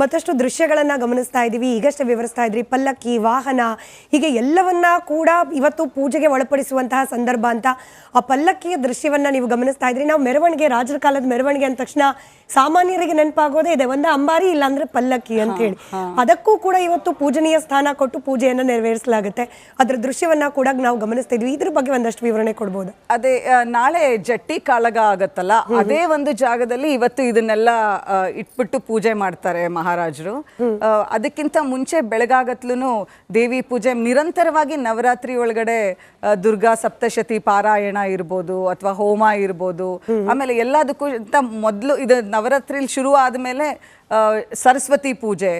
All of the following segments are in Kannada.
ಮತ್ತಷ್ಟು ದೃಶ್ಯಗಳನ್ನ ಗಮನಿಸ್ತಾ ಇದ್ದೀವಿ ಈಗಷ್ಟೇ ವಿವರಿಸ್ತಾ ಇದ್ರಿ ಪಲ್ಲಕ್ಕಿ ವಾಹನ ಹೀಗೆ ಎಲ್ಲವನ್ನ ಕೂಡ ಇವತ್ತು ಪೂಜೆಗೆ ಒಳಪಡಿಸುವಂತಹ ಸಂದರ್ಭ ಅಂತ. ಆ ಪಲ್ಲಕ್ಕಿಯ ದೃಶ್ಯವನ್ನ ನೀವು ಗಮನಿಸ್ತಾ ಇದ್ರಿ. ನಾವು ಮೆರವಣಿಗೆ ರಾಜರ ಕಾಲದ ಮೆರವಣಿಗೆ ಅಂದ ತಕ್ಷಣ ಸಾಮಾನ್ಯರಿಗೆ ನೆನಪಾಗೋದೇ ಇದೆ. ಒಂದು ಅಂಬಾರಿ ಇಲ್ಲಾಂದ್ರೆ ಪಲ್ಲಕ್ಕಿ ಅಂತ ಹೇಳಿ ಅದಕ್ಕೂ ಕೂಡ ಇವತ್ತು ಪೂಜನೀಯ ಸ್ಥಾನ ಕೊಟ್ಟು ಪೂಜೆಯನ್ನು ನೆರವೇರಿಸಲಾಗುತ್ತೆ. ಅದ್ರ ದೃಶ್ಯವನ್ನ ಕೂಡ ನಾವು ಗಮನಿಸ್ತಾ ಇದ್ವಿ. ಇದ್ರ ಬಗ್ಗೆ ಒಂದಷ್ಟು ವಿವರಣೆ ಕೊಡ್ಬೋದು. ಅದೇ ನಾಳೆ ಜಟ್ಟಿ ಕಾಳಗ ಆಗತ್ತಲ್ಲ? ಅದೇ ಒಂದು ಜಾಗದಲ್ಲಿ ಇವತ್ತು ಇದನ್ನೆಲ್ಲ ಇಟ್ಬಿಟ್ಟು ಪೂಜೆ ಮಾಡ್ತಾರೆ ಮಹಾರಾಜರು. ಅದಕ್ಕಿಂತ ಮುಂಚೆ ಬೆಳಗಾಗತ್ಲೂ ದೇವಿ ಪೂಜೆ ನಿರಂತರವಾಗಿ ನವರಾತ್ರಿ ಒಳಗಡೆ ದುರ್ಗಾ ಸಪ್ತಶತಿ ಪಾರಾಯಣ ಇರ್ಬೋದು ಅಥವಾ ಹೋಮ ಇರ್ಬೋದು. ಆಮೇಲೆ ಎಲ್ಲದಕ್ಕೂ ಅಂತ ಮೊದಲು ಇದು ನವರಾತ್ರಿಲಿ ಶುರು ಆದ್ಮೇಲೆ ಸರಸ್ವತಿ ಪೂಜೆ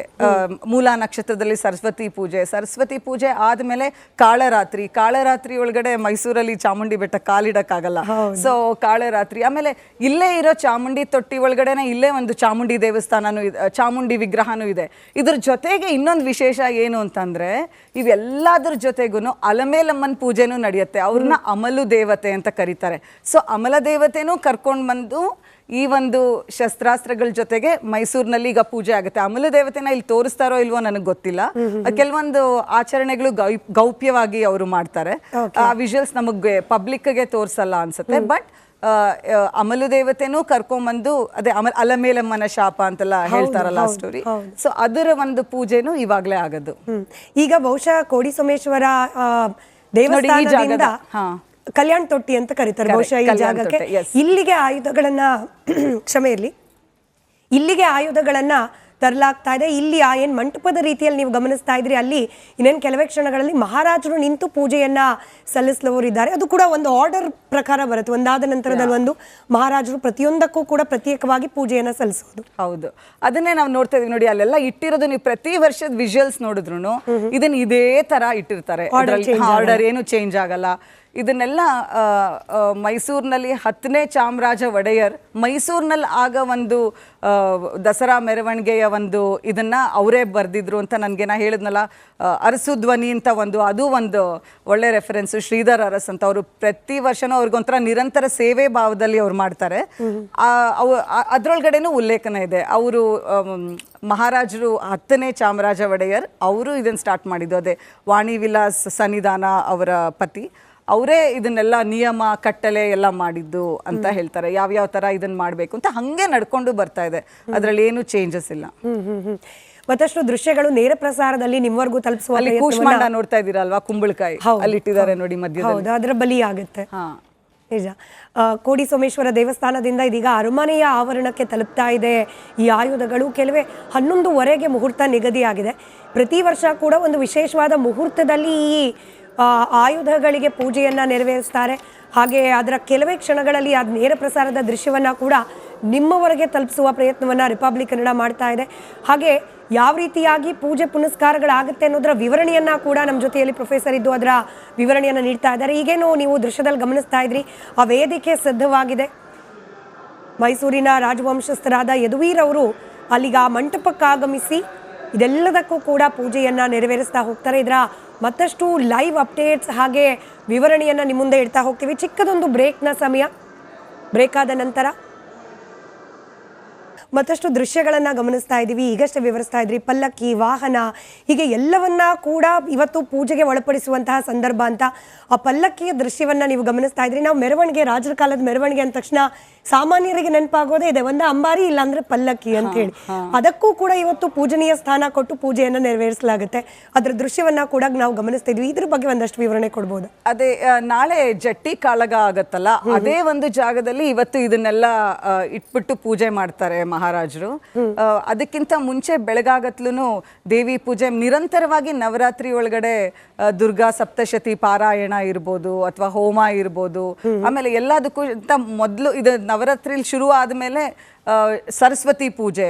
ಮೂಲ ನಕ್ಷತ್ರದಲ್ಲಿ ಸರಸ್ವತಿ ಪೂಜೆ. ಸರಸ್ವತಿ ಪೂಜೆ ಆದ್ಮೇಲೆ ಕಾಳರಾತ್ರಿ. ಕಾಳರಾತ್ರಿ ಒಳಗಡೆ ಮೈಸೂರಲ್ಲಿ ಚಾಮುಂಡಿ ಬೆಟ್ಟ ಕಾಲಿಡಕ್ಕಾಗಲ್ಲ. ಸೊ ಕಾಳರಾತ್ರಿ. ಆಮೇಲೆ ಇಲ್ಲೇ ಇರೋ ಚಾಮುಂಡಿ ತೊಟ್ಟಿ ಒಳಗಡೆನೆ ಇಲ್ಲೇ ಒಂದು ಚಾಮುಂಡಿ ದೇವಸ್ಥಾನನೂ ಚಾಮುಂಡಿ ವಿಗ್ರಹನೂ ಇದೆ. ಇದ್ರ ಜೊತೆಗೆ ಇನ್ನೊಂದು ವಿಶೇಷ ಏನು ಅಂತಂದ್ರೆ ಇವೆಲ್ಲದ್ರ ಜೊತೆಗೂ ಅಲಮೇಲಮ್ಮನ ಪೂಜೆನೂ ನಡೆಯುತ್ತೆ. ಅವ್ರನ್ನ ಅಮಲು ದೇವತೆ ಅಂತ ಕರೀತಾರೆ. ಸೊ ಅಮಲ ದೇವತೆನೂ ಕರ್ಕೊಂಡು ಬಂದು ಈ ಒಂದು ಶಸ್ತ್ರಾಸ್ತ್ರಗಳ ಜೊತೆಗೆ ಮೈಸೂರಿನಲ್ಲಿ ಈಗ ಪೂಜೆ ಆಗುತ್ತೆ. ಅಮಲ ದೇವತೆನ ಇಲ್ಲಿ ತೋರಿಸ್ತಾರೋ ಇಲ್ವೋ ನನಗೆ ಗೊತ್ತಿಲ್ಲ. ಕೆಲವೊಂದು ಆಚರಣೆಗಳು ಗೌಪ್ಯವಾಗಿ ಅವರು ಮಾಡ್ತಾರೆ. ಆ ವಿಜುವಲ್ಸ್ ನಮಗೆ ಪಬ್ಲಿಕ್ಗೆ ತೋರಿಸಲ್ಲ ಅನ್ಸುತ್ತೆ. ಬಟ್ ಅಮಲು ದೇವತೆನೂ ಕರ್ಕೊಂಬಂದು ಅದೇ ಅಮ ಅಲಮೇಲಮ್ಮನ ಶಾಪ ಅಂತೆಲ್ಲ ಹೇಳ್ತಾರಲ್ಲ ಸ್ಟೋರಿ ಸೊ ಅದರ ಒಂದು ಪೂಜೆನೂ ಇವಾಗ್ಲೇ ಆಗೋದು. ಈಗ ಬಹುಶಃ ಕೋಡಿ ಸೋಮೇಶ್ವರ ದೇವಸ್ಥಾನದಿಂದ. ಕಲ್ಯಾಣ್ ತೊಟ್ಟಿ ಅಂತ ಕರೀತಾರೆ ಬಹುಶಃ ಈ ಜಾಗಕ್ಕೆ. ಇಲ್ಲಿಗೆ ಆಯುಧಗಳನ್ನ ಕ್ಷಮೆ ಇರ್ಲಿ. ಇಲ್ಲಿಗೆ ಆಯುಧಗಳನ್ನ ತರಲಾಗ್ತಾ ಇದೆ. ಇಲ್ಲಿ ಆ ಏನು ಮಂಟಪದ ರೀತಿಯಲ್ಲಿ ನೀವು ಗಮನಿಸ್ತಾ ಇದ್ರಿ ಅಲ್ಲಿ ಇನ್ನೇನು ಕೆಲವೇ ಕ್ಷಣಗಳಲ್ಲಿ ಮಹಾರಾಜರು ನಿಂತು ಪೂಜೆಯನ್ನು ಸಲ್ಲಿಸಲವರಿದ್ದಾರೆ ಅದು ಕೂಡ ಒಂದು ಆರ್ಡರ್ ಪ್ರಕಾರ ಬರುತ್ತೆ. ಒಂದಾದ ನಂತರದಲ್ಲಿ ಒಂದು ಮಹಾರಾಜರು ಪ್ರತಿಯೊಂದಕ್ಕೂ ಕೂಡ ಪ್ರತ್ಯೇಕವಾಗಿ ಪೂಜೆಯನ್ನು ಸಲ್ಲಿಸೋದು. ಹೌದು. ಅದನ್ನೇ ನಾವು ನೋಡ್ತಾ ಇದೀವಿ ನೋಡಿ ಅಲ್ಲೆಲ್ಲ ಇಟ್ಟಿರೋದು ನೀವು ಪ್ರತಿ ವರ್ಷದ ವಿಜುವಲ್ಸ್ ನೋಡಿದ್ರು ಇದನ್ನ ಇದೇ ತರ ಇಟ್ಟಿರ್ತಾರೆ. ಆರ್ಡರ್ ಏನು ಚೇಂಜ್ ಆಗಲ್ಲ. ಇದನ್ನೆಲ್ಲ ಮೈಸೂರಿನಲ್ಲಿ ಹತ್ತನೇ ಚಾಮರಾಜ ಒಡೆಯರ್ ಮೈಸೂರಿನಲ್ಲಿ ಆಗ ಒಂದು ದಸರಾ ಮೆರವಣಿಗೆಯ ಒಂದು ಇದನ್ನ ಅವರೇ ಬರೆದಿದ್ರು ಅಂತ ನನಗೆ ನಾ ಹೇಳಿದ್ನಲ್ಲ ಅರಸು ಧ್ವನಿ ಅಂತ ಒಂದು, ಅದು ಒಂದು ಒಳ್ಳೆ ರೆಫರೆನ್ಸ್ ಶ್ರೀಧರ್ ಅರಸ್ ಅಂತ. ಅವರು ಪ್ರತಿ ವರ್ಷನೂ ಅವ್ರಿಗೊಂಥರ ನಿರಂತರ ಸೇವೆ ಭಾವದಲ್ಲಿ ಅವ್ರು ಮಾಡ್ತಾರೆ. ಅವು ಅದರೊಳಗಡೆನೂ ಉಲ್ಲೇಖನ ಇದೆ. ಅವರು ಮಹಾರಾಜರು ಹತ್ತನೇ ಚಾಮರಾಜ ಒಡೆಯರ್, ಅವರು ಇದನ್ನು ಸ್ಟಾರ್ಟ್ ಮಾಡಿದ್ದು. ಅದೇ ವಾಣಿ ವಿಲಾಸ್ ಸನ್ನಿಧಾನ ಅವರ ಪತಿ. ಅವರೇ ಇದನ್ನೆಲ್ಲ ನಿಯಮ ಕಟ್ಟಲೆ ಎಲ್ಲ ಮಾಡಿದ್ದು ಅಂತ ಹೇಳ್ತಾರೆ. ಯಾವ್ಯಾವ ತರ ಇದನ್ನ ಮಾಡಬೇಕು ಅಂತ ಹಂಗೆ ನಡ್ಕೊಂಡು ಬರ್ತಾ ಇದೆ. ಅದರಲ್ಲಿ ಏನು ಚೇಂಜಸ್ ಇಲ್ಲ. ಮತ್ತಷ್ಟು ದೃಶ್ಯಗಳು ನೇರ ಪ್ರಸಾರದಲ್ಲಿ ನಿಮ್ವರೆಗೂ ತಲುಪಿಸುವ ಕೂಷ್ಮಾಂಡ ನೋಡ್ತಾ ಇದೀರಲ್ವಾ ಕುಂಬಳಕಾಯಿ. ಹೌದು, ಅಲ್ಲಿ ಇಟ್ಟಿದ್ದಾರೆ ನೋಡಿ ಮಧ್ಯದಲ್ಲಿ. ಹೌದು ಅದರ ಬಲಿ ಆಗುತ್ತೆ. ಹಾ. ನಿಜ. ಕೋಡಿ ಸೋಮೇಶ್ವರ ದೇವಸ್ಥಾನದಿಂದ ಇದೀಗ ಅರಮನೆಯ ಆವರಣಕ್ಕೆ ತಲುಪ್ತಾ ಇದೆ ಈ ಆಯುಧಗಳು. ಕೆಲವೇ ಹನ್ನೊಂದುವರೆಗೆ ಮುಹೂರ್ತ ನಿಗದಿಯಾಗಿದೆ. ಪ್ರತಿ ವರ್ಷ ಕೂಡ ಒಂದು ವಿಶೇಷವಾದ ಮುಹೂರ್ತದಲ್ಲಿ ಈ ಆಯುಧಗಳಿಗೆ ಪೂಜೆಯನ್ನು ನೆರವೇರಿಸ್ತಾರೆ. ಹಾಗೆ ಅದರ ಕೆಲವೇ ಕ್ಷಣಗಳಲ್ಲಿ ಅದು ನೇರ ಪ್ರಸಾರದ ದೃಶ್ಯವನ್ನು ಕೂಡ ನಿಮ್ಮವರೆಗೆ ತಲುಪಿಸುವ ಪ್ರಯತ್ನವನ್ನು ರಿಪಬ್ಲಿಕ್ ಕನ್ನಡ ಮಾಡ್ತಾ ಇದೆ. ಹಾಗೆ ಯಾವ ರೀತಿಯಾಗಿ ಪೂಜೆ ಪುನಸ್ಕಾರಗಳಾಗುತ್ತೆ ಅನ್ನೋದರ ವಿವರಣೆಯನ್ನು ಕೂಡ ನಮ್ಮ ಜೊತೆಯಲ್ಲಿ ಪ್ರೊಫೆಸರ್ ಇದ್ದು ಅದರ ವಿವರಣೆಯನ್ನು ನೀಡ್ತಾ ಇದ್ದಾರೆ. ಈಗೇನು ನೀವು ದೃಶ್ಯದಲ್ಲಿ ಗಮನಿಸ್ತಾ ಇದ್ರಿ, ಆ ವೇದಿಕೆ ಸಿದ್ಧವಾಗಿದೆ. ಮೈಸೂರಿನ ರಾಜವಂಶಸ್ಥರಾದ ಯದುವೀರ್ ಅವರು ಅಲ್ಲಿಗ ಆ ಮಂಟಪಕ್ಕಾಗಮಿಸಿ ಇದೆಲ್ಲದಕ್ಕೂ ಕೂಡ ಪೂಜೆಯನ್ನ ನೆರವೇರಿಸ್ತಾ ಹೋಗ್ತಾರೆ. ಇದರ ಮತ್ತಷ್ಟು ಲೈವ್ ಅಪ್ಡೇಟ್ಸ್ ಹಾಗೆ ವಿವರಣೆಯನ್ನು ನಿಮ್ಮ ಮುಂದೆ ಇಡ್ತಾ ಹೋಗ್ತೀವಿ. ಚಿಕ್ಕದೊಂದು ಬ್ರೇಕ್ನ ಸಮಯ. ಬ್ರೇಕ್ ಆದ ನಂತರ ಮತ್ತಷ್ಟು ದೃಶ್ಯಗಳನ್ನ ಗಮನಿಸ್ತಾ ಇದ್ದೀವಿ ಈಗಷ್ಟೇ ವಿವರಿಸ್ತಾ ಇದ್ರಿ ಪಲ್ಲಕ್ಕಿ ವಾಹನ ಹೀಗೆ ಎಲ್ಲವನ್ನ ಕೂಡ ಇವತ್ತು ಪೂಜೆಗೆ ಒಳಪಡಿಸುವಂತಹ ಸಂದರ್ಭ ಅಂತ. ಆ ಪಲ್ಲಕ್ಕಿಯ ದೃಶ್ಯವನ್ನ ನೀವು ಗಮನಿಸ್ತಾ ಇದ್ರಿ. ನಾವು ಮೆರವಣಿಗೆ ರಾಜರ ಕಾಲದ ಮೆರವಣಿಗೆ ಅಂದ ತಕ್ಷಣ ಸಾಮಾನ್ಯರಿಗೆ ನೆನಪಾಗೋದೇ ಇದೆ. ಒಂದು ಅಂಬಾರಿ ಇಲ್ಲಾಂದ್ರೆ ಪಲ್ಲಕ್ಕಿ ಅಂತ ಹೇಳಿ. ಅದಕ್ಕೂ ಕೂಡ ಇವತ್ತು ಪೂಜನೀಯ ಸ್ಥಾನ ಕೊಟ್ಟು ಪೂಜೆಯನ್ನ ನೆರವೇರಿಸಲಾಗುತ್ತೆ. ಅದರ ದೃಶ್ಯವನ್ನ ಕೂಡ ನಾವು ಗಮನಿಸ್ತಾ ಇದ್ವಿ. ಇದ್ರ ಬಗ್ಗೆ ಒಂದಷ್ಟು ವಿವರಣೆ ಕೊಡ್ಬೋದು. ಅದೇ ನಾಳೆ ಜಟ್ಟಿ ಕಾಳಗ ಆಗತ್ತಲ್ಲ? ಅದೇ ಒಂದು ಜಾಗದಲ್ಲಿ ಇವತ್ತು ಇದನ್ನೆಲ್ಲ ಇಟ್ಬಿಟ್ಟು ಪೂಜೆ ಮಾಡ್ತಾರೆ ಮಹಾರಾಜರು. ಅದಕ್ಕಿಂತ ಮುಂಚೆ ಬೆಳಗಾಗತ್ಲೂ ದೇವಿ ಪೂಜೆ ನಿರಂತರವಾಗಿ ನವರಾತ್ರಿ ಒಳಗಡೆ ದುರ್ಗಾ ಸಪ್ತಶತಿ ಪಾರಾಯಣ ಇರ್ಬೋದು ಅಥವಾ ಹೋಮ ಇರ್ಬೋದು. ಆಮೇಲೆ ಎಲ್ಲದಕ್ಕೂ ಮೊದಲು ಇದು ನವರಾತ್ರಿಲಿ ಶುರು ಆದ್ಮೇಲೆ ಸರಸ್ವತಿ ಪೂಜೆ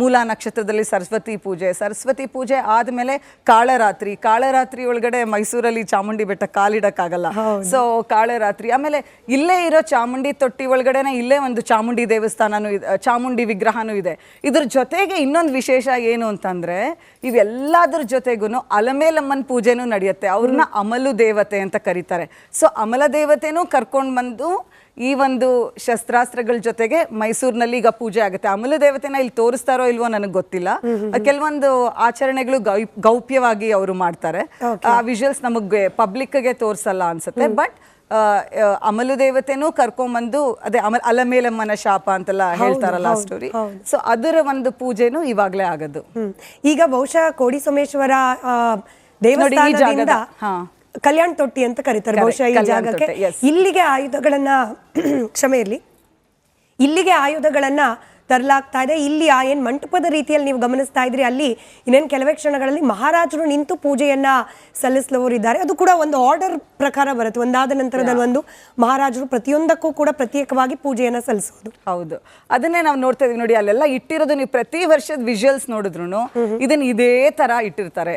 ಮೂಲ ನಕ್ಷತ್ರದಲ್ಲಿ ಸರಸ್ವತಿ ಪೂಜೆ. ಸರಸ್ವತಿ ಪೂಜೆ ಆದ್ಮೇಲೆ ಕಾಳರಾತ್ರಿ. ಕಾಳರಾತ್ರಿ ಒಳಗಡೆ ಮೈಸೂರಲ್ಲಿ ಚಾಮುಂಡಿ ಬೆಟ್ಟ ಕಾಲಿಡಕ್ಕಾಗಲ್ಲ. ಸೊ ಕಾಳರಾತ್ರಿ. ಆಮೇಲೆ ಇಲ್ಲೇ ಇರೋ ಚಾಮುಂಡಿ ತೊಟ್ಟಿ ಒಳಗಡೆನೆ ಇಲ್ಲೇ ಒಂದು ಚಾಮುಂಡಿ ದೇವಸ್ಥಾನನೂ ಇದೆ ಚಾಮುಂಡಿ ವಿಗ್ರಹನೂ ಇದೆ. ಇದ್ರ ಜೊತೆಗೆ ಇನ್ನೊಂದು ವಿಶೇಷ ಏನು ಅಂತಂದ್ರೆ ಇವೆಲ್ಲದ್ರ ಜೊತೆಗೂ ಅಲಮೇಲಮ್ಮನ ಪೂಜೆನೂ ನಡೆಯುತ್ತೆ. ಅವ್ರನ್ನ ಅಮಲು ದೇವತೆ ಅಂತ ಕರೀತಾರೆ. ಸೊ ಅಮಲ ದೇವತೆನೂ ಕರ್ಕೊಂಡು ಬಂದು ಈ ಒಂದು ಶಸ್ತ್ರಾಸ್ತ್ರಗಳ ಜೊತೆಗೆ ಮೈಸೂರಿನಲ್ಲಿ ಈಗ ಪೂಜೆ ಆಗುತ್ತೆ. ಅಮಲ ದೇವತೆನ ಇಲ್ಲಿ ತೋರಿಸ್ತಾರೋ ಇಲ್ವೋ ನನಗೆ ಗೊತ್ತಿಲ್ಲ. ಕೆಲವೊಂದು ಆಚರಣೆಗಳು ಗೌಪ್ಯವಾಗಿ ಅವರು ಮಾಡ್ತಾರೆ. ಆ ವಿಜುವಲ್ಸ್ ನಮಗೆ ಪಬ್ಲಿಕ್ಗೆ ತೋರಿಸಲ್ಲ ಅನ್ಸುತ್ತೆ. ಬಟ್ ಅಮಲು ದೇವತೆನೂ ಕರ್ಕೊಂಬಂದು ಅದೇ ಅಮಲ್ ಅಲಮೇಲಮ್ಮನ ಶಾಪ ಅಂತೆಲ್ಲ ಹೇಳ್ತಾರಲ್ಲ ಸ್ಟೋರಿ ಸೊ ಅದರ ಒಂದು ಪೂಜೆನೂ ಇವಾಗ್ಲೇ ಆಗೋದು. ಈಗ ಬಹುಶಃ ಕೋಡಿ ಸೋಮೇಶ್ವರ ದೇವಸ್ಥಾನದಿಂದ. ಕಲ್ಯಾಣ್ ತೊಟ್ಟಿ ಅಂತ ಕರೀತಾರೆ ಬಹುಶಃ ಈ ಜಾಗಕ್ಕೆ. ಇಲ್ಲಿಗೆ ಆಯುಧಗಳನ್ನ ಕ್ಷಮೆ ಇರಲಿ. ಇಲ್ಲಿಗೆ ಆಯುಧಗಳನ್ನ ತರಲಾಗ್ತಾ ಇದೆ. ಇಲ್ಲಿ ಆ ಏನ್ ಮಂಟಪದ ರೀತಿಯಲ್ಲಿ ನೀವು ಗಮನಿಸ್ತಾ ಇದ್ರಿ ಅಲ್ಲಿ ಇನ್ನೇನು ಕೆಲವೇ ಕ್ಷಣಗಳಲ್ಲಿ ಮಹಾರಾಜರು ನಿಂತು ಪೂಜೆಯನ್ನ ಸಲ್ಲಿಸಲವರಿದ್ದಾರೆ ಅದು ಕೂಡ ಒಂದು ಆರ್ಡರ್ ಪ್ರಕಾರ ಬರುತ್ತೆ. ಒಂದಾದ ನಂತರದಲ್ಲಿ ಒಂದು ಮಹಾರಾಜರು ಪ್ರತಿಯೊಂದಕ್ಕೂ ಕೂಡ ಪ್ರತ್ಯೇಕವಾಗಿ ಪೂಜೆಯನ್ನ ಸಲ್ಲಿಸೋದು. ಹೌದು. ಅದನ್ನೇ ನಾವು ನೋಡ್ತಾ ಇದೀವಿ ನೋಡಿ ಅಲ್ಲೆಲ್ಲ ಇಟ್ಟಿರೋದು ನೀವು ಪ್ರತಿ ವರ್ಷದ ವಿಜುವಲ್ಸ್ ನೋಡಿದ್ರು ಇದನ್ನ ಇದೇ ತರ ಇಟ್ಟಿರ್ತಾರೆ.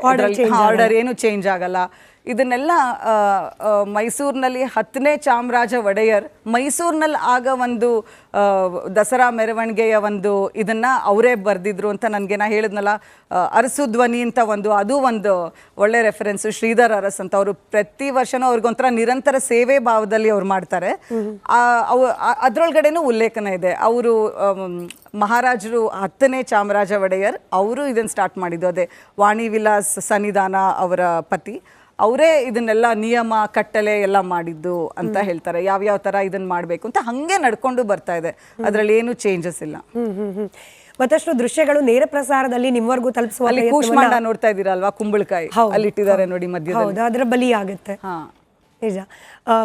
ಆರ್ಡರ್ ಏನು ಚೇಂಜ್ ಆಗಲ್ಲ. ಇದನ್ನೆಲ್ಲ ಮೈಸೂರಿನಲ್ಲಿ ಹತ್ತನೇ ಚಾಮರಾಜ ಒಡೆಯರ್, ಮೈಸೂರಿನಲ್ಲಿ ಆಗ ಒಂದು ದಸರಾ ಮೆರವಣಿಗೆಯ ಒಂದು ಇದನ್ನ ಅವರೇ ಬರೆದಿದ್ರು ಅಂತ ನನಗೆ ನಾ ಹೇಳಿದ್ನಲ್ಲ ಅರಸು ಧ್ವನಿ ಅಂತ ಒಂದು, ಅದು ಒಂದು ಒಳ್ಳೆ ರೆಫರೆನ್ಸ್ ಶ್ರೀಧರ್ ಅರಸ್ ಅಂತ. ಅವರು ಪ್ರತಿ ವರ್ಷನೂ ಅವ್ರಿಗೊಂಥರ ನಿರಂತರ ಸೇವೆ ಭಾವದಲ್ಲಿ ಅವ್ರು ಮಾಡ್ತಾರೆ. ಆ- ಉಲ್ಲೇಖನ ಇದೆ. ಅವರು ಮಹಾರಾಜರು ಹತ್ತನೇ ಚಾಮರಾಜ ಒಡೆಯರ್, ಅವರು ಇದನ್ನು ಸ್ಟಾರ್ಟ್ ಮಾಡಿದ್ದು. ಅದೇ ವಾಣಿ ವಿಲಾಸ್ ಸನ್ನಿಧಾನ ಅವರ ಪತಿ. ಅವರೇ ಇದನ್ನೆಲ್ಲ ನಿಯಮ ಕಟ್ಟಲೆ ಎಲ್ಲ ಮಾಡಿದ್ದು ಅಂತ ಹೇಳ್ತಾರೆ. ಯಾವ್ಯಾವ ತರ ಇದನ್ನ ಮಾಡಬೇಕು ಅಂತ ಹಂಗೆ ನಡ್ಕೊಂಡು ಬರ್ತಾ ಇದೆ. ಅದರಲ್ಲಿ ಏನು ಚೇಂಜಸ್ ಇಲ್ಲ. ಮತ್ತಷ್ಟು ದೃಶ್ಯಗಳು ನೇರ ಪ್ರಸಾರದಲ್ಲಿ ನಿಮ್ವರೆಗೂ ತಲುಪಿಸುವ ಕೂಷ್ಮಾಂಡ ನೋಡ್ತಾ ಇದೀರಲ್ವಾ ಕುಂಬಳಕಾಯಿ. ಅಲ್ಲಿ ಇಟ್ಟಿದ್ದಾರೆ ನೋಡಿ ಮಧ್ಯದಲ್ಲಿ. ಹೌದು ಅದರ ಬಲಿ ಆಗುತ್ತೆ. ಹಾ. ನಿಜ.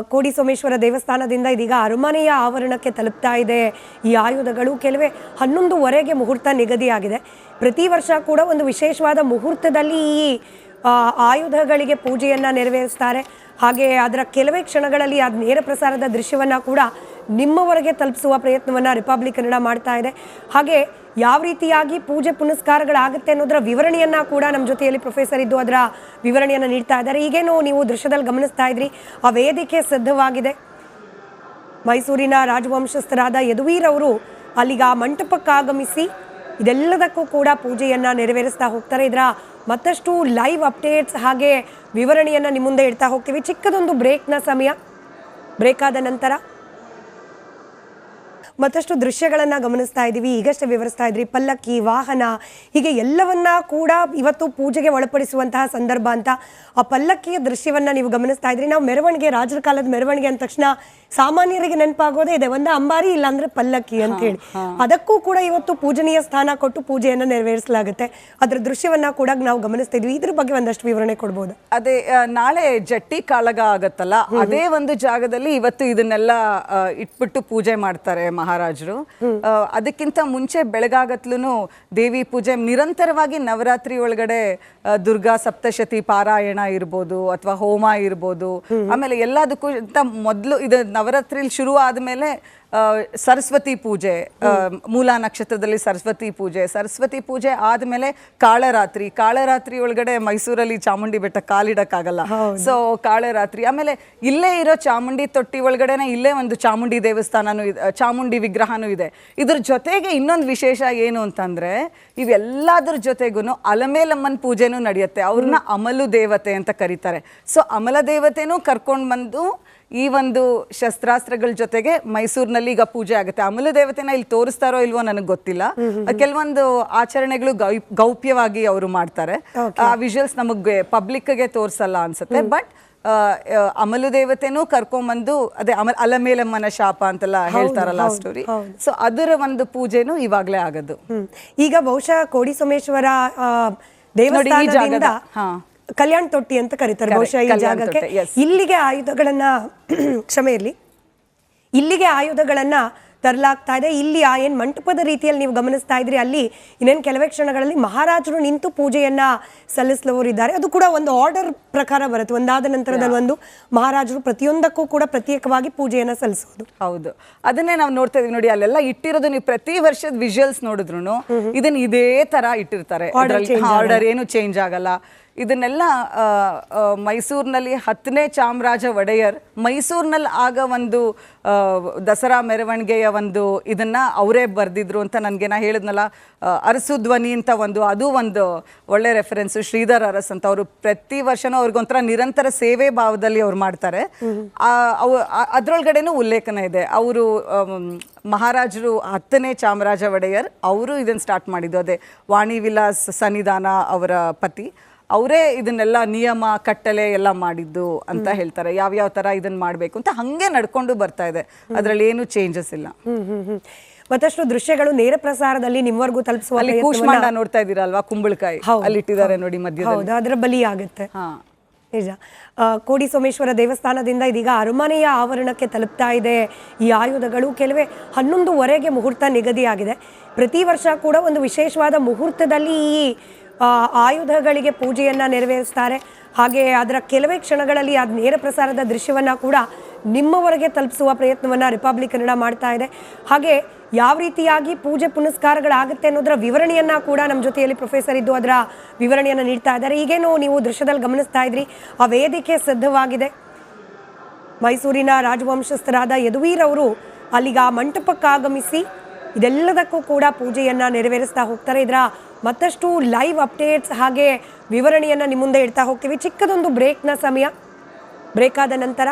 ಕೋಡಿ ಸೋಮೇಶ್ವರ ದೇವಸ್ಥಾನದಿಂದ ಇದೀಗ ಅರಮನೆಯ ಆವರಣಕ್ಕೆ ತಲುಪ್ತಾ ಇದೆ ಈ ಆಯುಧಗಳು. ಕೆಲವೇ ಹನ್ನೊಂದುವರೆಗೆ ಮುಹೂರ್ತ ನಿಗದಿಯಾಗಿದೆ. ಪ್ರತಿ ವರ್ಷ ಕೂಡ ಒಂದು ವಿಶೇಷವಾದ ಮುಹೂರ್ತದಲ್ಲಿ ಈ ಆಯುಧಗಳಿಗೆ ಪೂಜೆಯನ್ನ ನೆರವೇರಿಸ್ತಾರೆ. ಹಾಗೆ ಅದರ ಕೆಲವೇ ಕ್ಷಣಗಳಲ್ಲಿ ಅದು ನೇರ ಪ್ರಸಾರದ ದೃಶ್ಯವನ್ನ ಕೂಡ ನಿಮ್ಮವರೆಗೆ ತಲುಪಿಸುವ ಪ್ರಯತ್ನವನ್ನ ರಿಪಬ್ಲಿಕ್ ಕನ್ನಡ ಮಾಡ್ತಾ ಇದೆ. ಹಾಗೆ ಯಾವ ರೀತಿಯಾಗಿ ಪೂಜೆ ಪುನಸ್ಕಾರಗಳಾಗುತ್ತೆ ಅನ್ನೋದರ ವಿವರಣೆಯನ್ನು ಕೂಡ ನಮ್ಮ ಜೊತೆಯಲ್ಲಿ ಪ್ರೊಫೆಸರ್ ಇದ್ದು ಅದರ ವಿವರಣೆಯನ್ನು ನೀಡ್ತಾ ಇದ್ದಾರೆ. ಈಗೇನು ನೀವು ದೃಶ್ಯದಲ್ಲಿ ಗಮನಿಸ್ತಾ ಇದ್ರಿ, ಆ ವೇದಿಕೆ ಸಿದ್ಧವಾಗಿದೆ. ಮೈಸೂರಿನ ರಾಜವಂಶಸ್ಥರಾದ ಯದುವೀರ್ ಅವರು ಅಲ್ಲಿಗ ಆ ಮಂಟಪಕ್ಕಾಗಮಿಸಿ ಇದೆಲ್ಲದಕ್ಕೂ ಕೂಡ ಪೂಜೆಯನ್ನ ನೆರವೇರಿಸ್ತಾ ಹೋಗ್ತಾರೆ. ಇದರ ಮತ್ತಷ್ಟು ಲೈವ್ ಅಪ್ಡೇಟ್ಸ್ ಹಾಗೆ ವಿವರಣೆಯನ್ನು ನಿಮ್ಮ ಮುಂದೆ ಇಡ್ತಾ ಹೋಗ್ತೀವಿ. ಚಿಕ್ಕದೊಂದು ಬ್ರೇಕ್ನ ಸಮಯ. ಬ್ರೇಕ್ ಆದ ನಂತರ ಮತ್ತಷ್ಟು ದೃಶ್ಯಗಳನ್ನ ಗಮನಿಸ್ತಾ ಇದ್ದೀವಿ ಈಗಷ್ಟೇ ವಿವರಿಸ್ತಾ ಇದ್ರಿ ಪಲ್ಲಕ್ಕಿ ವಾಹನ ಹೀಗೆ ಎಲ್ಲವನ್ನ ಕೂಡ ಇವತ್ತು ಪೂಜೆಗೆ ಒಳಪಡಿಸುವಂತಹ ಸಂದರ್ಭ ಅಂತ. ಆ ಪಲ್ಲಕ್ಕಿಯ ದೃಶ್ಯವನ್ನ ನೀವು ಗಮನಿಸ್ತಾ ಇದ್ರಿ. ನಾವು ಮೆರವಣಿಗೆ ರಾಜರ ಕಾಲದ ಮೆರವಣಿಗೆ ಅಂದ ತಕ್ಷಣ ಸಾಮಾನ್ಯರಿಗೆ ನೆನಪಾಗೋದೇ ಇದೆ. ಒಂದು ಅಂಬಾರಿ ಇಲ್ಲಾಂದ್ರೆ ಪಲ್ಲಕ್ಕಿ ಅಂತ ಹೇಳಿ. ಅದಕ್ಕೂ ಕೂಡ ಇವತ್ತು ಪೂಜನೀಯ ಸ್ಥಾನ ಕೊಟ್ಟು ಪೂಜೆಯನ್ನ ನೆರವೇರಿಸಲಾಗುತ್ತೆ. ಅದರ ದೃಶ್ಯವನ್ನ ಕೂಡ ನಾವು ಗಮನಿಸ್ತಾ ಇದ್ವಿ. ಇದ್ರ ಬಗ್ಗೆ ಒಂದಷ್ಟು ವಿವರಣೆ ಕೊಡ್ಬೋದು. ಅದೇ ನಾಳೆ ಜಟ್ಟಿ ಕಾಳಗ ಆಗತ್ತಲ್ಲ ಅದೇ ಒಂದು ಜಾಗದಲ್ಲಿ ಇವತ್ತು ಇದನ್ನೆಲ್ಲ ಇಟ್ಬಿಟ್ಟು ಪೂಜೆ ಮಾಡ್ತಾರೆ ಮಹಾರಾಜರು. ಅದಕ್ಕಿಂತ ಮುಂಚೆ ಬೆಳಗಾಗತ್ಲೂ ದೇವಿ ಪೂಜೆ ನಿರಂತರವಾಗಿ ನವರಾತ್ರಿ ಒಳಗಡೆ ದುರ್ಗಾ ಸಪ್ತಶತಿ ಪಾರಾಯಣ ಇರ್ಬೋದು ಅಥವಾ ಹೋಮ ಇರ್ಬೋದು. ಆಮೇಲೆ ಎಲ್ಲದಕ್ಕೂ ಮೊದಲು ಇದು ನವರಾತ್ರಿಲಿ ಶುರು ಆದ್ಮೇಲೆ ಸರಸ್ವತಿ ಪೂಜೆ ಮೂಲ ನಕ್ಷತ್ರದಲ್ಲಿ ಸರಸ್ವತಿ ಪೂಜೆ. ಸರಸ್ವತಿ ಪೂಜೆ ಆದ್ಮೇಲೆ ಕಾಳರಾತ್ರಿ. ಕಾಳರಾತ್ರಿ ಒಳಗಡೆ ಮೈಸೂರಲ್ಲಿ ಚಾಮುಂಡಿ ಬೆಟ್ಟ ಕಾಲಿಡಕ್ಕಾಗಲ್ಲ. ಸೊ ಕಾಳರಾತ್ರಿ. ಆಮೇಲೆ ಇಲ್ಲೇ ಇರೋ ಚಾಮುಂಡಿ ತೊಟ್ಟಿ ಒಳಗಡೆನೆ ಇಲ್ಲೇ ಒಂದು ಚಾಮುಂಡಿ ದೇವಸ್ಥಾನನೂ ಇದೆ ಚಾಮುಂಡಿ ವಿಗ್ರಹನೂ ಇದೆ. ಇದ್ರ ಜೊತೆಗೆ ಇನ್ನೊಂದು ವಿಶೇಷ ಏನು ಅಂತಂದ್ರೆ ಇವೆಲ್ಲದ್ರ ಜೊತೆಗೂ ಅಲಮೇಲಮ್ಮನ್ ಪೂಜೆನೂ ನಡೆಯುತ್ತೆ. ಅವ್ರನ್ನ ಅಮಲು ದೇವತೆ ಅಂತ ಕರೀತಾರೆ. ಸೊ ಅಮಲ ದೇವತೆನೂ ಕರ್ಕೊಂಡು ಬಂದು ಈ ಒಂದು ಶಸ್ತ್ರಾಸ್ತ್ರಗಳ ಜೊತೆಗೆ ಮೈಸೂರಿನಲ್ಲಿ ಈಗ ಪೂಜೆ ಆಗುತ್ತೆ. ಅಮಲ ದೇವತೆನ ಇಲ್ಲಿ ತೋರಿಸ್ತಾರೋ ಇಲ್ವೋ ನನಗೆ ಗೊತ್ತಿಲ್ಲ. ಕೆಲವೊಂದು ಆಚರಣೆಗಳು ಗೌಪ್ಯವಾಗಿ ಅವರು ಮಾಡ್ತಾರೆ. ಆ ವಿಜುವಲ್ಸ್ ನಮಗೆ ಪಬ್ಲಿಕ್ಗೆ ತೋರಿಸಲ್ಲ ಅನ್ಸುತ್ತೆ. ಬಟ್ ಅಮಲು ದೇವತೆನೂ ಕರ್ಕೊಂಬಂದು ಅದೇ ಅಮ ಅಲಮೇಲಮ್ಮನ ಶಾಪ ಅಂತೆಲ್ಲ ಹೇಳ್ತಾರಲ್ಲ ಸ್ಟೋರಿ ಸೊ ಅದರ ಒಂದು ಪೂಜೆನೂ ಇವಾಗಲೇ ಆಗೋದು. ಈಗ ಬಹುಶಃ ಕೋಡಿ ಸೋಮೇಶ್ವರ ದೇವಸ್ಥಾನದಿಂದ. ಕಲ್ಯಾಣ್ ತೊಟ್ಟಿ ಅಂತ ಕರೀತಾರೆ ಬಹುಶಃ ಈ ಜಾಗಕ್ಕೆ. ಇಲ್ಲಿಗೆ ಆಯುಧಗಳನ್ನ ಕ್ಷಮೆ ಇರಲಿ ಇಲ್ಲಿಗೆ ಆಯುಧಗಳನ್ನ ತರಲಾಗ್ತಾ ಇದೆ. ಇಲ್ಲಿ ಆ ಏನ್ ಮಂಟಪದ ರೀತಿಯಲ್ಲಿ ನೀವು ಗಮನಿಸ್ತಾ ಇದ್ರಿ ಅಲ್ಲಿ ಇನ್ನೇನು ಕೆಲವೇ ಕ್ಷಣಗಳಲ್ಲಿ ಮಹಾರಾಜರು ನಿಂತು ಪೂಜೆಯನ್ನ ಸಲ್ಲಿಸಲವರಿದ್ದಾರೆ. ಅದು ಕೂಡ ಒಂದು ಆರ್ಡರ್ ಪ್ರಕಾರ ಬರುತ್ತೆ. ಒಂದಾದ ನಂತರದಲ್ಲಿ ಒಂದು ಮಹಾರಾಜರು ಪ್ರತಿಯೊಂದಕ್ಕೂ ಕೂಡ ಪ್ರತ್ಯೇಕವಾಗಿ ಪೂಜೆಯನ್ನ ಸಲ್ಲಿಸೋದು. ಹೌದು. ಅದನ್ನೇ ನಾವು ನೋಡ್ತಾ ಇದೀವಿ ನೋಡಿ ಅಲ್ಲೆಲ್ಲ ಇಟ್ಟಿರೋದು ನೀವು ಪ್ರತಿ ವರ್ಷದ ವಿಜುವಲ್ಸ್ ನೋಡಿದ್ರು ಇದನ್ನ ಇದೇ ತರ ಇಟ್ಟಿರ್ತಾರೆ. ಆರ್ಡರ್ ಏನು ಚೇಂಜ್ ಆಗಲ್ಲ. ಇದನ್ನೆಲ್ಲ ಮೈಸೂರಿನಲ್ಲಿ ಹತ್ತನೇ ಚಾಮರಾಜ ಒಡೆಯರ್, ಮೈಸೂರಿನಲ್ಲಿ ಆಗ ಒಂದು ದಸರಾ ಮೆರವಣಿಗೆಯ ಒಂದು ಇದನ್ನ ಅವರೇ ಬರೆದಿದ್ರು ಅಂತ ನನಗೆ ನಾ ಹೇಳಿದ್ನಲ್ಲ ಅರಸು ಧ್ವನಿ ಅಂತ ಒಂದು, ಅದು ಒಂದು ಒಳ್ಳೆ ರೆಫರೆನ್ಸು ಶ್ರೀಧರ್ ಅರಸ್ ಅಂತ. ಅವರು ಪ್ರತಿ ವರ್ಷನೂ ಅವ್ರಿಗೊಂಥರ ನಿರಂತರ ಸೇವೆ ಭಾವದಲ್ಲಿ ಅವ್ರು ಮಾಡ್ತಾರೆ. ಆ- ಉಲ್ಲೇಖನ ಇದೆ. ಅವರು ಮಹಾರಾಜರು ಹತ್ತನೇ ಚಾಮರಾಜ ಒಡೆಯರ್, ಅವರು ಇದನ್ನು ಸ್ಟಾರ್ಟ್ ಮಾಡಿದ್ದು. ಅದೇ ವಾಣಿ ವಿಲಾಸ್ ಸನ್ನಿಧಾನ ಅವರ ಪತಿ. ಅವರೇ ಇದನ್ನೆಲ್ಲ ನಿಯಮ ಕಟ್ಟಲೆ ಎಲ್ಲ ಮಾಡಿದ್ದು ಅಂತ ಹೇಳ್ತಾರೆ. ಯಾವ್ಯಾವ ತರ ಇದನ್ನ ಮಾಡಬೇಕು ಅಂತ ಹಂಗೆ ನಡ್ಕೊಂಡು ಬರ್ತಾ ಇದೆ. ಅದರಲ್ಲಿ ಏನು ಚೇಂಜಸ್ ಇಲ್ಲ. ಮತ್ತಷ್ಟು ದೃಶ್ಯಗಳು ನೇರ ಪ್ರಸಾರದಲ್ಲಿ ನಿಮ್ವರೆಗೂ ತಲುಪಿಸುವ ಅಲ್ಲಿ ನೋಡ್ತಾ ಇದ್ದೀರಲ್ವಾ ಕುಂಬಳಕಾಯಿ. ಅಲ್ಲಿ ಇಟ್ಟಿದ್ದಾರೆ ನೋಡಿ ಮಧ್ಯದಲ್ಲಿ. ಹೌದು ಅದರ ಬಲಿ ಆಗುತ್ತೆ. ಹಾ. ನಿಜ. ಕೋಡಿ ಸೋಮೇಶ್ವರ ದೇವಸ್ಥಾನದಿಂದ ಇದೀಗ ಅರಮನೆಯ ಆವರಣಕ್ಕೆ ತಲುಪ್ತಾ ಇದೆ ಈ ಆಯುಧಗಳು. ಕೆಲವೇ ಹನ್ನೊಂದುವರೆಗೆ ಮುಹೂರ್ತ ನಿಗದಿಯಾಗಿದೆ. ಪ್ರತಿ ವರ್ಷ ಕೂಡ ಒಂದು ವಿಶೇಷವಾದ ಮುಹೂರ್ತದಲ್ಲಿ ಈ ಆಯುಧಗಳಿಗೆ ಪೂಜೆಯನ್ನು ನೆರವೇರಿಸ್ತಾರೆ. ಹಾಗೆ ಅದರ ಕೆಲವೇ ಕ್ಷಣಗಳಲ್ಲಿ ಅದು ನೇರ ಪ್ರಸಾರದ ದೃಶ್ಯವನ್ನು ಕೂಡ ನಿಮ್ಮವರೆಗೆ ತಲುಪಿಸುವ ಪ್ರಯತ್ನವನ್ನು ರಿಪಬ್ಲಿಕ್ ಕನ್ನಡ ಮಾಡ್ತಾ ಇದೆ. ಹಾಗೆ ಯಾವ ರೀತಿಯಾಗಿ ಪೂಜೆ ಪುನಸ್ಕಾರಗಳಾಗುತ್ತೆ ಅನ್ನೋದರ ವಿವರಣೆಯನ್ನು ಕೂಡ ನಮ್ಮ ಜೊತೆಯಲ್ಲಿ ಪ್ರೊಫೆಸರ್ ಇದ್ದು ಅದರ ವಿವರಣೆಯನ್ನು ನೀಡ್ತಾ ಇದ್ದಾರೆ. ಈಗೇನು ನೀವು ದೃಶ್ಯದಲ್ಲಿ ಗಮನಿಸ್ತಾ ಇದ್ರಿ, ಆ ವೇದಿಕೆ ಸಿದ್ಧವಾಗಿದೆ. ಮೈಸೂರಿನ ರಾಜವಂಶಸ್ಥರಾದ ಯದುವೀರ್ ಅವರು ಅಲ್ಲಿಗ ಆ ಮಂಟಪಕ್ಕಾಗಮಿಸಿ ಇದೆಲ್ಲದಕ್ಕೂ ಕೂಡ ಪೂಜೆಯನ್ನು ನೆರವೇರಿಸ್ತಾ ಹೋಗ್ತಾರೆ. ಇದರ ಮತ್ತಷ್ಟು ಲೈವ್ ಅಪ್ಡೇಟ್ಸ್ ಹಾಗೆ ವಿವರಣೆಯನ್ನು ನಿಮ್ಮ ಮುಂದೆ ಇಡ್ತಾ ಹೋಗ್ತೀವಿ. ಚಿಕ್ಕದೊಂದು ಬ್ರೇಕ್ನ ಸಮಯ. ಬ್ರೇಕ್ ಆದ ನಂತರ